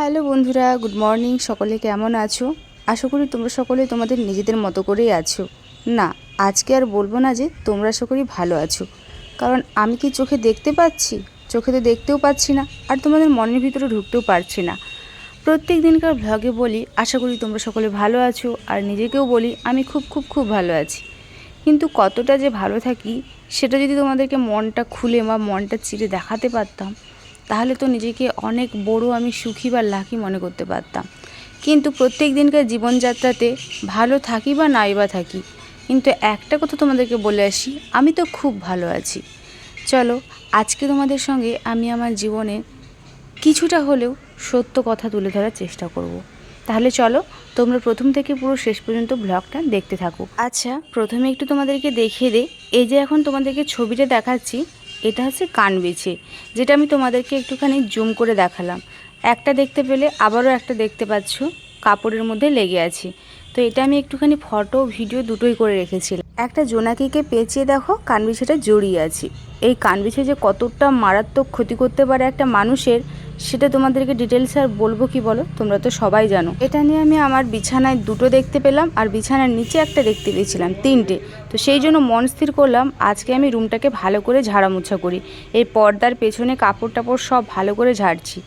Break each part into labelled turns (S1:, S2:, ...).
S1: Hello বন্ধুরা, good morning, সকলে কেমন আছো? আশা করি তোমরা সকলে তোমাদের নিজেদের মতো করেই আছো। না, আজকে আর বলব না যে তোমরা সকলেই ভালো আছো। কারণ আমি কি চোখে দেখতে পাচ্ছি? চোখে তো দেখতেও পাচ্ছি না, আর তোমাদের মনের ভিতরে ঢুকতেও পারছি না। প্রত্যেক দিনকার ভ্লগে বলি, আশা করি তোমরা সকলে ভালো আছো, আর নিজেকেও বলি, আমি খুব খুব খুব ভালো আছি। কিন্তু কতটা যে ভালো থাকি, সেটা যদি তোমাদেরকে মনটা খুলে বা মনটা চিরে দেখাতে পারতাম তাহলে তো নিজেকে অনেক বড় আমি সুখী বা লাকি মনে করতে পারতাম। কিন্তু প্রত্যেক দিনকার জীবনযাত্রাতে ভালো থাকি বা নাই বা থাকি, কিন্তু একটা কথা তোমাদেরকে বলে আসি, আমি তো খুব ভালো আছি। চলো, আজকে তোমাদের সঙ্গে আমি আমার জীবনে কিছুটা হলেও সত্য কথা তুলে ধরার চেষ্টা করব। তাহলে চলো, তোমরা প্রথম থেকে পুরো শেষ পর্যন্ত ব্লগটা দেখতে থাকো। আচ্ছা প্রথমে একটু তোমাদেরকে দেখিয়ে দে এই যে এখন তোমাদেরকে ছবিটা দেখাচ্ছি এটা হচ্ছে কান কানবিছে যেটা আমি তোমাদেরকে একটুখানি জুম করে দেখালাম। একটা দেখতে পেলে আবারও একটা দেখতে পাচ্ছ, কাপড়ের মধ্যে লেগে আছে। তো এটা আমি একটুখানি ফটো, ভিডিও দুটোই করে রেখেছিলাম। একটা জোনাকিকে পেঁচিয়ে দেখো কানবিছেটা জড়িয়ে আছে। এই কানবিছে যে কতটা মারাত্মক ক্ষতি করতে পারে একটা মানুষের সেটা তোমাদেরকে ডিটেলস আর বলব কি বলো? তোমরা তো সবাই জানো। এটা নিয়ে আমি আমার বিছানায় দুটো দেখতে পেলাম আর বিছানার নিচে একটা দেখতে পেয়েছিলাম, তিনটে। তো সেই জন্য মন স্থির করলাম, আজকে আমি রুমটাকে ভালো করে ঝাড়া মোছা করি। এই পর্দার পেছনে কাপড় টাপড় সব ভালো করে ঝাড়ছি।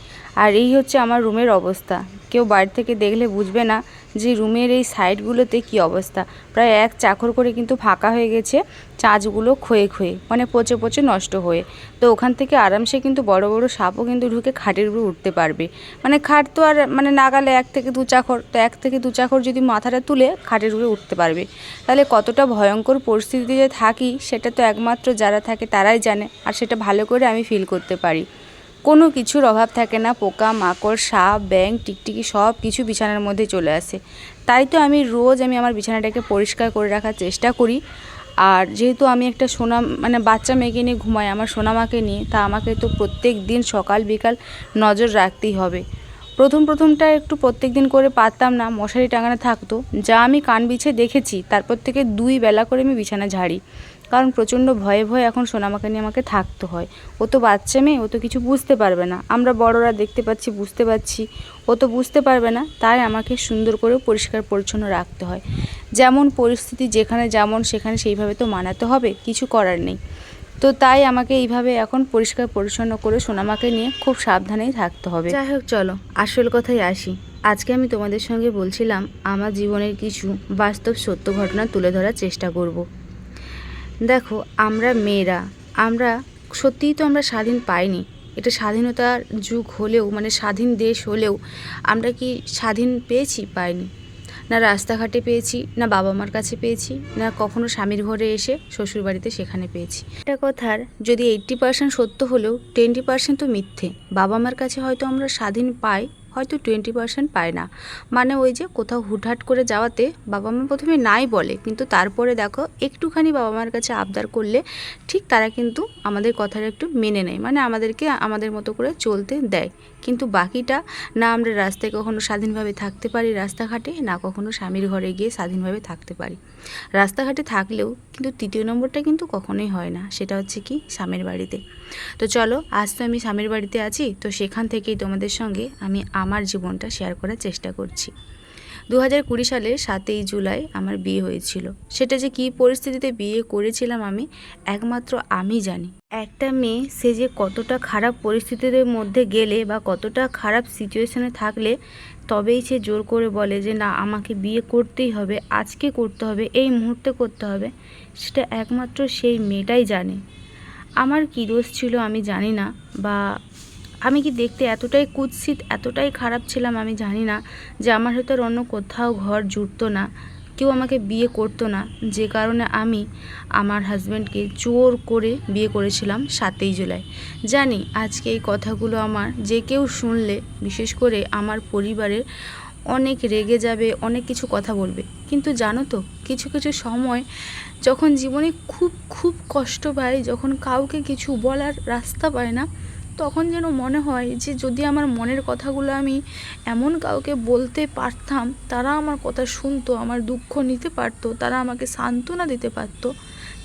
S1: আর এই হচ্ছে আমার রুমের অবস্থা। কেউ বাইরে থেকে দেখলে বুঝবে না যে রুমের এই সাইডগুলোতে কি অবস্থা? প্রায় এক চাকর করে কিন্তু ফাঁকা হয়ে গেছে, চাঁচগুলো ক্ষয়ে ক্ষয়ে মানে পচে পচে নষ্ট হয়ে। তো ওখান থেকে আরামসে কিন্তু বড় বড় সাপও কিন্তু ঢুকে খাটের উপরে উঠতে পারবে। মানে খাট তো আর মানে নাগালে এক থেকে দু চাকর, তো এক থেকে দু চাকর যদি মাথাটা তুলে খাটের উপরে উঠতে পারবে। তাহলে কতটা ভয়ঙ্কর পরিস্থিতিতে যে থাকি, সেটা তো একমাত্র যারা থাকে তারাই জানে, আর সেটা ভালো করে আমি ফিল করতে পারি। কোনো কিছুর অভাব থাকে না, পোকা, মাকড়, সাপ, ব্যাঙ, টিকটিকি সব কিছু বিছানার মধ্যে চলে আসে। তাই তো আমি রোজ আমি আমার বিছানাটাকে পরিষ্কার করে রাখার চেষ্টা করি। আর যেহেতু আমি একটা সোনা মানে বাচ্চা মেয়েকে নিয়ে ঘুমাই, আমার সোনামাকে নিয়ে, তা আমাকে তো প্রত্যেক দিন সকাল, বিকাল নজর রাখতেই হবে। প্রথম প্রথমটা একটু প্রত্যেক দিন করে পারতাম না, মশারি টাঙানো থাকতো। যা আমি কান বিছে দেখেছি, তারপর থেকে দুই বেলা করে আমি বিছানা ঝাড়ি। কারণ প্রচণ্ড ভয়ে ভয়ে এখন সোনামাকে নিয়ে আমাকে থাকতে হয়। ও তো বাচ্চা মেয়ে, ও তো কিছু বুঝতে পারবে না। আমরা বড়রা দেখতে পাচ্ছি, বুঝতে পারছি ও তো বুঝতে পারবে না, তাই আমাকে সুন্দর করে পরিষ্কার পরিচ্ছন্ন রাখতে হয়। যেমন পরিস্থিতি যেখানে যেমন, সেখানে সেইভাবে তো মানাতে হবে, কিছু করার নেই। তো তাই আমাকে এইভাবে এখন পরিষ্কার পরিচ্ছন্ন করে সোনামাকে নিয়ে খুব সাবধানেই থাকতে হবে। যাই হোক, চলো, আসল কথাই আসি। আজকে আমি তোমাদের সঙ্গে বলছিলাম, আমার জীবনের কিছু বাস্তব সত্য ঘটনা তুলে ধরার চেষ্টা করব। দেখো, আমরা মেয়েরা। আমরা, সত্যিই তো আমরা স্বাধীন পাইনি। এটা স্বাধীনতার যুগ হলেও মানে স্বাধীন দেশ হলেও, আমরা কি স্বাধীন পেয়েছি? পাইনি। না রাস্তাঘাটে পেয়েছি, না বাবা মার কাছে পেয়েছি, না কখনো স্বামীর ঘরে এসে শ্বশুরবাড়িতে সেখানে পেয়েছি। একটা কথার, যদি এইট্টি পার্সেন্ট সত্য হলেও টোয়েন্টি পার্সেন্ট তো মিথ্যে। বাবা মার কাছে হয়তো আমরা স্বাধীন পাই হয়তো টোয়েন্টি পার্সেন্ট পায় না। মানে ওই যে কোথাও হুটহাট করে যাওয়াতে বাবা মা প্রথমে নাই বলে, কিন্তু তারপরে দেখো একটুখানি বাবা মার কাছে আবদার করলে ঠিক তারা কিন্তু আমাদের কথাটা একটু মেনে নেয় মানে আমাদেরকে আমাদের মতো করে চলতে দেয়। কিন্তু বাকিটা না আমরা রাস্তায় কখনো স্বাধীনভাবে থাকতে পারি রাস্তাঘাটে, না কখনো স্বামীর ঘরে গিয়ে স্বাধীনভাবে থাকতে পারি। রাস্তাঘাটে থাকলেও কিন্তু তৃতীয় নম্বরটা কিন্তু কখনোই হয় না, সেটা হচ্ছে কি স্বামীর বাড়িতে। তো চলো আজ তো আমি স্বামীর বাড়িতে আছি, তো সেখান থেকেই তোমাদের সঙ্গে আমি আমার জীবনটা শেয়ার করার চেষ্টা করছি। দু হাজার কুড়ি সালে সাতই জুলাই আমার বিয়ে হয়েছিল। সেটা যে কী পরিস্থিতিতে বিয়ে করেছিলাম আমি, একমাত্র আমি জানি। একটা মেয়ে, সে যে কতটা খারাপ পরিস্থিতির মধ্যে গেলে বা কতটা খারাপ সিচুয়েশনে থাকলে, তবেই সে জোর করে বলে যে, না, আমাকে বিয়ে করতেই হবে, আজকে করতে হবে, এই মুহূর্তে করতে হবে। সেটা একমাত্র সেই মেয়েটাই জানে। আমার কী দোষ ছিল আমি জানি না বা আমি কি দেখতে এতটাই কুৎসিত, এতটাই খারাপ ছিলাম আমি জানি না যে আমার হয়তো অন্য কোথাও ঘর জুটতো না, কেউ আমাকে বিয়ে করতো না। যে কারণে আমি আমার হাজব্যান্ডকে জোর করে বিয়ে করেছিলাম সাতই জুলাই। জানি আজকে এই কথাগুলো আমার যে কেউ শুনলে, বিশেষ করে আমার পরিবারের অনেক রেগে যাবে, অনেক কিছু কথা বলবে। কিন্তু জানো তো, কিছু কিছু সময় যখন জীবনে খুব খুব কষ্ট পায় যখন কাউকে কিছু বলার রাস্তা পায় না তখন যেন মনে হয় যে যদি আমার মনের কথাগুলো আমি এমন কাউকে বলতে পারতাম, তারা আমার কথা শুনতো, আমার দুঃখ নিতে পারতো, তারা আমাকে সান্ত্বনা দিতে পারতো,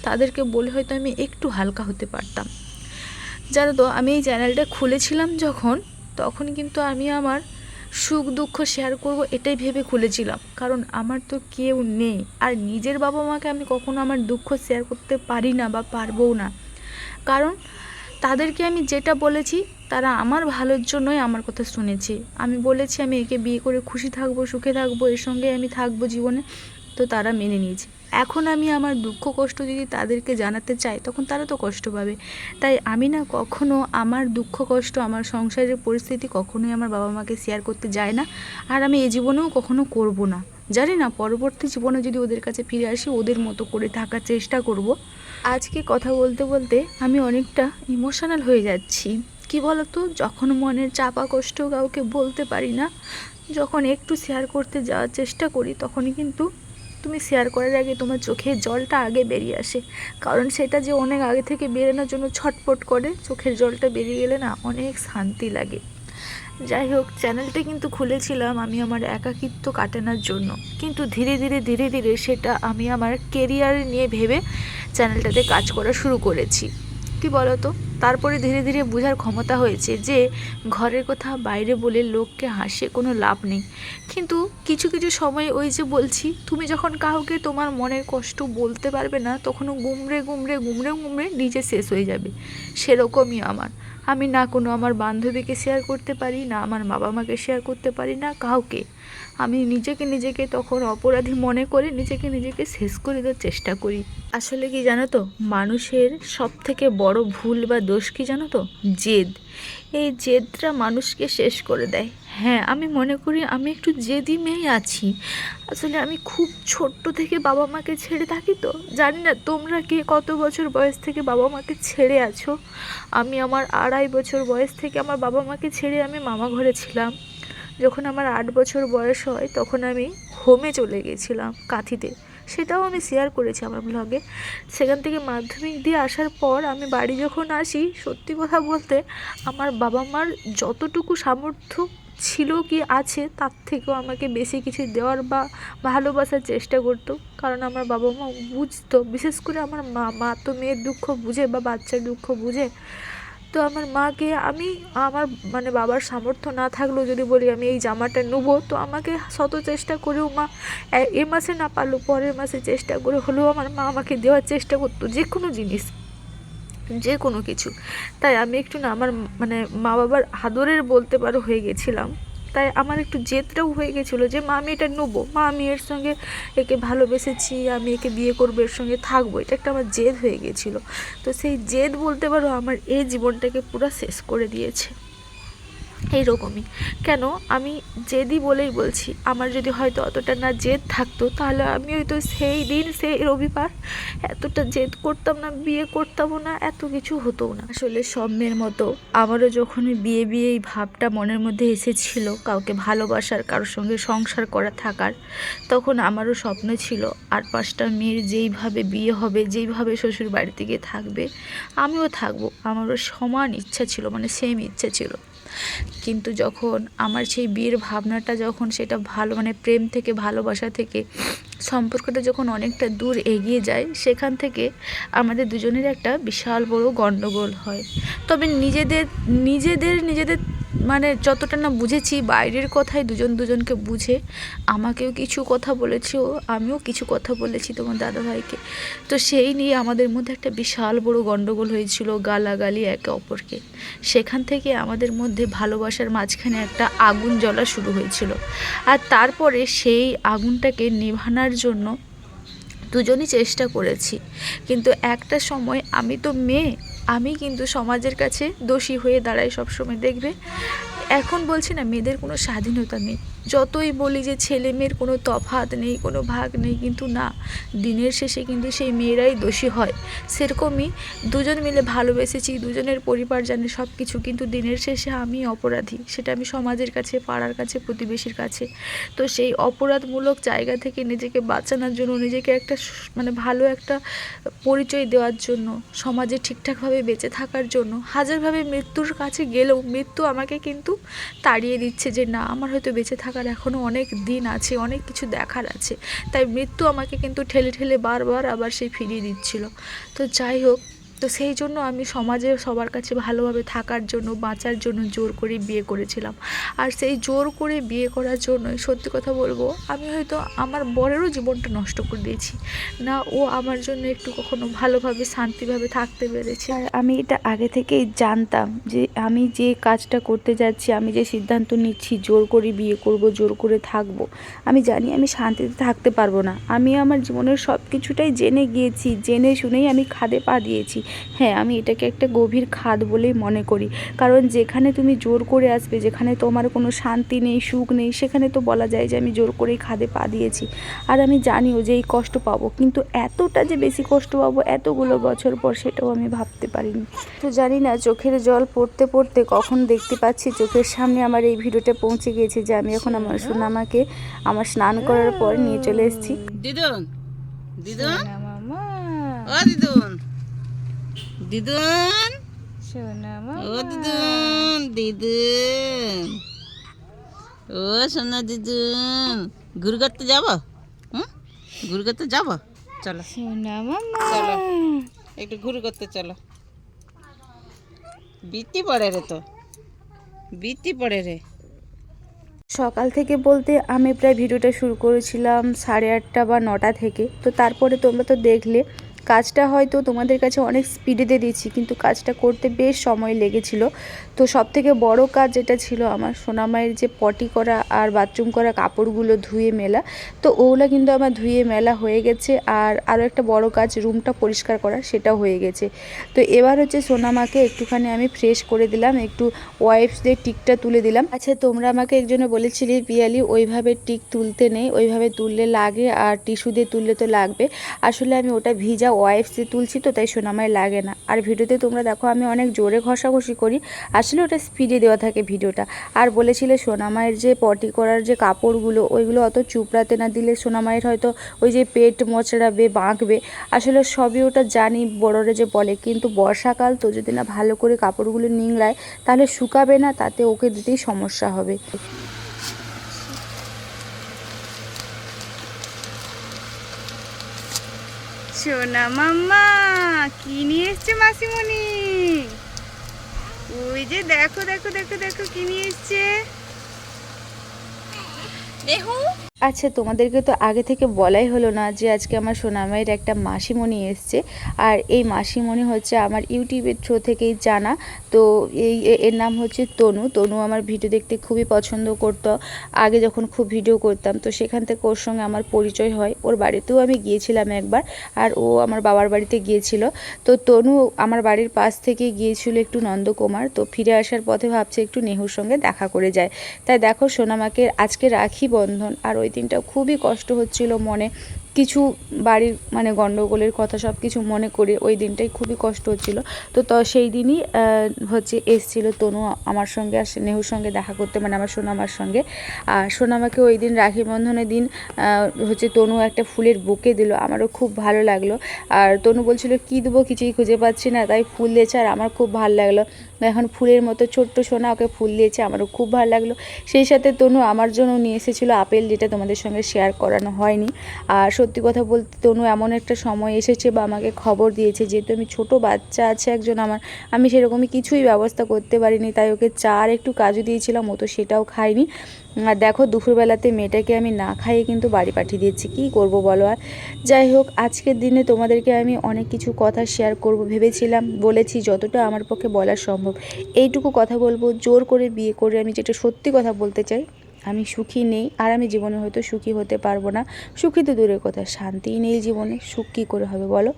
S1: তাদেরকে বলে হয়তো আমি একটু হালকা হতে পারতাম। জানো তো, আমি এই চ্যানেলটা খুলেছিলাম যখন, তখন কিন্তু আমি আমার
S2: সুখ দুঃখ শেয়ার করব এটাই ভেবে খুলেছিলাম। কারণ আমার তো কেউ নেই। আর নিজের বাবা মাকে আমি কখনো আমার দুঃখ শেয়ার করতে পারি না বা পারবও না। কারণ তাদেরকে আমি যেটা বলেছি, তারা আমার ভালোর জন্যই আমার কথা শুনেছে। আমি বলেছি, আমি একে বিয়ে করে খুশি থাকব, সুখে থাকব, এর সঙ্গে আমি থাকব জীবনে। তো তারা মেনে নিয়েছে। এখন আমি আমার দুঃখ, কষ্ট যদি তাদেরকে জানাতে চাই, তখন তারা তো কষ্ট পাবে। তাই আমি না কখনো আমার দুঃখ, কষ্ট, আমার সংসারের পরিস্থিতি কখনোই আমার বাবা মাকে শেয়ার করতে যায় না। আর আমি এ জীবনেও কখনো করব না। জানি না, পরবর্তী জীবনে যদি ওদের কাছে ফিরে আসি, ওদের মতো করে থাকার চেষ্টা করব। আজকে কথা বলতে বলতে আমি অনেকটা ইমোশনাল হয়ে যাচ্ছি। কি বলতো? যখন মনের চাপা কষ্ট কাউকে বলতে পারি না, যখন একটু শেয়ার করতে যাওয়ার চেষ্টা করি, তখনই কিন্তু তুমি শেয়ার করার আগে তোমার চোখে জলটা আগে বেরিয়ে আসে। কারণ সেটা যে অনেক আগে থেকে বেরোনোর জন্য ছটপট করে, চোখের জলটা বেরিয়ে গেলে না অনেক শান্তি লাগে। যাই হোক চ্যানেলটি কিন্তু খুলেছিলাম আমি আমার একাকিত্ব কাটানোর জন্য। কিন্তু ধীরে ধীরে ধীরে ধীরে সেটা আমি আমার কেরিয়ার নিয়ে ভেবে চ্যানেলটাতে কাজ করা শুরু করেছি। কি বলতো তারপরে ধীরে ধীরে বোঝার ক্ষমতা হয়েছে যে ঘরের কথা বাইরে বলে লোককে হাসিয়ে কোনো লাভ নেই। কিন্তু কিছু কিছু সময় ওই যে বলছি, তুমি যখন কাউকে তোমার মনের কষ্ট বলতে পারবে না, তখনও গুমড়ে গুমড়ে গুমড়ে গুমড়ে নিজে শেষ হয়ে যাবে। সেরকমই আমার। আমি না কোনো আমার বান্ধবীকে শেয়ার করতে পারি, না আমার বাবা মাকে শেয়ার করতে পারি, না কাউকে। আমি নিজেকে নিজেকে তখন অপরাধী মনে করে, নিজেকে নিজেকে শেষ করে দেওয়ার চেষ্টা করি। আসলে কি জানো তো, মানুষের সব থেকে বড় ভুল বা দোষ কি জানো তো? জেদ। এই জেদটা মানুষকে শেষ করে দেয়। হ্যাঁ আমি মনে করি আমি একটু জেদি মেয়ে আছি। আসলে আমি খুব ছোট্ট থেকে বাবা মাকে ছেড়ে থাকি তো। জানি না তোমরা কে কত বছর বয়স থেকে বাবা মাকে ছেড়ে আছো? আমি আমার আড়াই বছর বয়স থেকে আমার বাবা মাকে ছেড়ে আমি মামা ঘরে ছিলাম। যখন আমার আট বছর বয়স হয়, তখন আমি হোমে চলে গেছিলাম কাঁথিতে। সেটাও আমি শেয়ার করেছি আমার ব্লগে সেখান থেকে মাধ্যমিক দিয়ে আসার পর আমি বাড়ি যখন আসি, সত্যি কথা বলতে আমার বাবা মার যতটুকু সামর্থ্য ছিল কি আছে, তার থেকেও আমাকে বেশি কিছু দেওয়ার বা ভালোবাসার চেষ্টা করতো। কারণ আমার বাবা মা বুঝতো, বিশেষ করে আমার মা মা তো মেয়ের দুঃখ বুঝে বা বাচ্চার দুঃখ বুঝে। তো আমার মাকে আমি আমার মানে বাবার সামর্থ্য না থাকলেও যদি বলি আমি এই জামাটা নেব, তো আমাকে শত চেষ্টা করেও মা এ- মাসে না পারল, পরের মাসে চেষ্টা করে হলেও আমার মা আমাকে দেওয়ার চেষ্টা করতো যে কোনো জিনিস, যে কোনো কিছু। তাই আমি একটু না আমার মানে মা বাবার আদরের বলতে পারো হয়ে গেছিলাম। তাই আমার একটু জেদটাও হয়ে গেছিল যে, মা, আমি এটা নেব। মা, আমি এর সঙ্গে একে ভালোবেসেছি, আমি একে বিয়ে করব, এর সঙ্গে থাকব। এটা একটা আমার জেদ হয়ে গেছিল। তো সেই জেদ বলতে পারো, আমার এই জীবনটাকে পুরো শেষ করে দিয়েছে। এইরকমই। কেন? আমি জেদি বলেই বলছি, আমার যদি হয়তো অতটা না জেদ থাকতো, তাহলে আমি হয়তো সেই দিন, সেই রবিবার এতটা জেদ করতাম না, বিয়ে করতামও না, এত কিছু হতো না। আসলে সব মেয়ের মতো আমারও যখন বিয়ে বিয়ে এই ভাবটা মনের মধ্যে এসেছিল, কাউকে ভালোবাসার, কারোর সঙ্গে সংসার করা থাকার, তখন আমারও স্বপ্ন ছিল, আর পাঁচটা মেয়ের যেইভাবে বিয়ে হবে, যেইভাবে শ্বশুর বাড়িতে গিয়ে থাকবে, আমিও থাকব। আমারও সমান ইচ্ছা ছিল মানে সেম ইচ্ছা ছিল। কিন্তু যখন আমার সেই বিয়ের ভাবনাটা যখন সেটা ভালো মানে প্রেম থেকে, ভালোবাসা থেকে, সম্পর্কটা যখন অনেকটা দূর এগিয়ে যায়, সেখান থেকে আমাদের দুজনের একটা বিশাল বড় গণ্ডগোল হয়। তবে নিজেদের নিজেদের নিজেদের মানে যতটা না বুঝেছি, বাইরের কথাই দুজন দুজনকে বুঝে। আমাকেও কিছু কথা বলেছে ও, আমিও কিছু কথা বলেছি তোমার দাদাভাইকে। তো সেই নিয়ে আমাদের মধ্যে একটা বিশাল বড় গণ্ডগোল হয়েছিল, গালাগালি একে অপরকে। সেখান থেকে আমাদের মধ্যে ভালোবাসার মাঝখানে একটা আগুন জ্বলা শুরু হয়েছিল। আর তারপরে সেই আগুনটাকে নেভানোর জন্য দুজনই চেষ্টা করেছি। কিন্তু একটা সময় আমি তো মেয়ে আমি কিন্তু সমাজের কাছে দোষী হয়ে দাঁড়াই সবসময় দেখবে? এখন বলছি না, মেয়েদের কোনো স্বাধীনতা নেই। যতই বলি যে ছেলে মেয়ের কোনো তফাৎ নেই, কোনো ভাগ নেই, কিন্তু না, দিনের শেষে কিন্তু সেই মেয়েরাই দোষী হয়। সেরকমই দুজন মিলে ভালোবেসেছি, দুজনের পরিবার জানে সব কিছু কিন্তু দিনের শেষে আমি অপরাধী, সেটা আমি সমাজের কাছে, পাড়ার কাছে, প্রতিবেশীর কাছে। তো সেই অপরাধমূলক জায়গা থেকে নিজেকে বাঁচানোর জন্য, নিজেকে একটা মানে ভালো একটা পরিচয় দেওয়ার জন্য, সমাজে ঠিকঠাকভাবে বেঁচে থাকার জন্য, হাজারভাবে মৃত্যুর কাছে গেলেও মৃত্যু আমাকে কিন্তু তাড়িয়ে দিচ্ছে যে, না, আমার হয়তো বেঁচে থাকার এখনও অনেক দিন আছে, অনেক কিছু দেখার আছে। তাই মৃত্যু আমাকে কিন্তু ঠেলে ঠেলে বারবার আবার সেই ফিরিয়ে দিচ্ছিল। তো যাই হোক তো সেই জন্য আমি সমাজে সবার কাছে ভালোভাবে থাকার জন্য, বাঁচার জন্য জোর করে বিয়ে করেছিলাম। আর সেই জোর করে বিয়ে করার জন্যই সত্যি কথা বলব, আমি হয়তো আমার বরেরও জীবনটা নষ্ট করে দিয়েছি। না, ও আমার জন্য একটু কখনো ভালোভাবে, শান্তিভাবে থাকতে পেরেছে।
S1: আর আমি এটা আগে থেকেই জানতাম যে আমি যে কাজটা করতে যাচ্ছি, আমি যে সিদ্ধান্ত নিচ্ছি, জোর করে বিয়ে করব, জোর করে থাকব, আমি জানি আমি শান্তিতে থাকতে পারব না। আমি আমার জীবনের সব কিছুটাই জেনে গিয়েছি, জেনে শুনেই আমি খাদে পা দিয়েছি। হ্যাঁ আমি এটাকে একটা গভীর খাদ বলেই মনে করি। কারণ যেখানে তুমি জোর করে আসবে যেখানে তোমার কোনো শান্তি নেই সুখ নেই সেখানে তো বলা যায় যে আমি জোর করেই খাদে পা দিয়েছি। আর আমি জানিও যে এই কষ্ট পাবো কিন্তু এতটা যে বেশি কষ্ট পাবো এতগুলো বছর পর সেটাও আমি ভাবতে পারিনি। তো জানি না চোখের জল পড়তে পড়তে কখন দেখতে পাচ্ছি চোখের সামনে আমার এই ভিডিওটা পৌঁছে গিয়েছে যে আমি এখন আমার সোনামাকে আমার স্নান করার পর নিয়ে চলে এসেছি।
S3: দিদুন দিদুন।
S1: মামা।
S3: ও দিদুন। দিদুন। ও দিদুন দিদুন। ও সোনা দিদুন। ঘুরে করতে যাব? হুম? ঘুরে করতে যাব? চলো। চলো। একটু ঘুরে করতে চলো। বৃত্তি পড়ে রে তো। বৃত্তি পড়ে রে।
S1: সকাল থেকে বলতে আমি প্রায় ভিডিওটা শুরু করেছিলাম সাড়ে আটটা বা নটা থেকে। তো তারপরে তোমরা তো দেখলে কাজটা হয়তো তোমাদের কাছে অনেক স্পিডেতে দিচ্ছি কিন্তু কাজটা করতে বেশ সময় লেগেছিল। তো সব থেকে বড় কাজ যেটা ছিল আমার সোনামায়ের যে পটি করা আর বাথরুম করা কাপড়গুলো ধুয়ে মেলা। তো ওগুলো কিন্তু আমার ধুয়ে মেলা হয়ে গেছে আর আরও একটা বড় কাজ রুমটা পরিষ্কার করা সেটাও হয়ে গেছে। তো এবার হচ্ছে সোনামাকে একটুখানি আমি ফ্রেশ করে দিলাম, একটু ওয়াইপস দিয়ে টিকটা তুলে দিলাম। আচ্ছা তোমরা আমাকে একজনে বলেছিলে পিয়ালি, ওইভাবে টিক তুলতে নেই, ওইভাবে তুললে লাগে আর টিস্যু দিয়ে তুললে তো লাগবে। আসলে আমি ওটা ভিজা ওয়াইপস দিয়ে তুলছি তো, তাই সোনামায় লাগে না। আর ভিডিওতে তোমরা দেখো, আমি অনেক জোরে ঘষাঘষি করি। আসলে ওটা স্পিডে দেওয়া থাকে ভিডিওটা। আর বলেছিলে সোনামায়ের যে পটি করার যে কাপড়গুলো, ওইগুলো অত চুপড়াতে না দিলে সোনামায়ের হয়তো ওই যে পেট মোচড়াবে, বাঁকবে। আসলে সবই ওটা জানি, বড়রা যে বলে। কিন্তু বর্ষাকাল তো যদি না ভালো করে কাপড়গুলো নিংড়ায়, তাহলে শুকাবে না, তাতে ওকে দিতেই সমস্যা হবে। সোনা মাম্মা, কি নিয়ে এসছে মাসিমণি? ওই যে দেখো দেখো দেখো দেখো, কি নিয়ে এসছে? আচ্ছা তোমাদেরকে তো আগে থেকে বলাই হলো না যে আজকে আমার সোনামাইয়ের একটা মাসিমণি এসছে। আর এই মাসিমণি হচ্ছে আমার ইউটিউবের থ্রো থেকেই জানা। তো এই এর নাম হচ্ছে তনু। তনু আমার ভিডিও দেখতে খুবই পছন্দ করতো। আগে যখন খুব ভিডিও করতাম, তো সেখান থেকে ওর সঙ্গে আমার পরিচয় হয়। ওর বাড়িতেও আমি গিয়েছিলাম একবার, আর ও আমার বাবার বাড়িতে গিয়েছিল। তো তনু আমার বাড়ির পাশ থেকে গিয়েছিল একটু নন্দকুমার। তো ফিরে আসার পথে ভাবছে একটু নেহুর সঙ্গে দেখা করে যায়। তাই দেখো সোনামাকে আজকে রাখি বন্ধন। আর ওই দিনটা। খুবই কষ্ট হচ্ছিল মনে। কিছু বাড়ির মানে গণ্ডগোলের কথা সব কিছু মনে করে ওই দিনটাই খুবই কষ্ট হচ্ছিল। তো তো, সেই দিনই হচ্ছে এসছিল তনু আমার সঙ্গে আর নেহুর সঙ্গে দেখা করতে মানে আমার সোনামার সঙ্গে। আর সোনামাকে ওই দিন রাখি বন্ধনের দিন হচ্ছে তনু একটা ফুলের বুকে দিল। আমারও খুব ভালো লাগল। আর তনু বলছিল, কী দেবো? কিছুই খুঁজে পাচ্ছি না। তাই ফুল দিয়েছে আর আমার খুব ভালো লাগল। এখন ফুলের মতো ছোট্ট সোনা ওকে ফুল দিয়েছে, আমারও খুব ভালো লাগল। সেই সাথে তনু আমার জন্য নিয়ে এসেছিল আপেল যেটা তোমাদের সঙ্গে শেয়ার করানো হয়নি। আর সত্যি কথা বলতে তনু এমন একটা সময় এসেছে বা আমাকে খবর দিয়েছে, যেহেতু আমি ছোট বাচ্চা আছে একজন আমার, আমি সেরকমই কিছুই ব্যবস্থা করতে পারিনি, তাই ওকে চা আর একটু কাজু দিয়েছিলাম, ও তো সেটাও খাইনি আর দেখো দুপুরবেলাতে মেয়েটাকে আমি না খাইয়ে কিন্তু বাড়ি পাঠিয়ে দিয়েছি, কী করব বলো আর? যাই হোক, আজকের দিনে তোমাদেরকে আমি অনেক কিছু কথা শেয়ার করব, ভেবেছিলাম, বলেছি, যতটা আমার পক্ষে বলা সম্ভব। এইটুকু কথা বলব, জোর করে বিয়ে করে আমি যেটা সত্যি কথা বলতে চাই, আমি সুখী নেই, আর আমি জীবনে হয়তো সুখী হতে পারব না। সুখী তো দূরের কথা, শান্তিই নেই জীবনে, সুখ কী করে হবে বলো?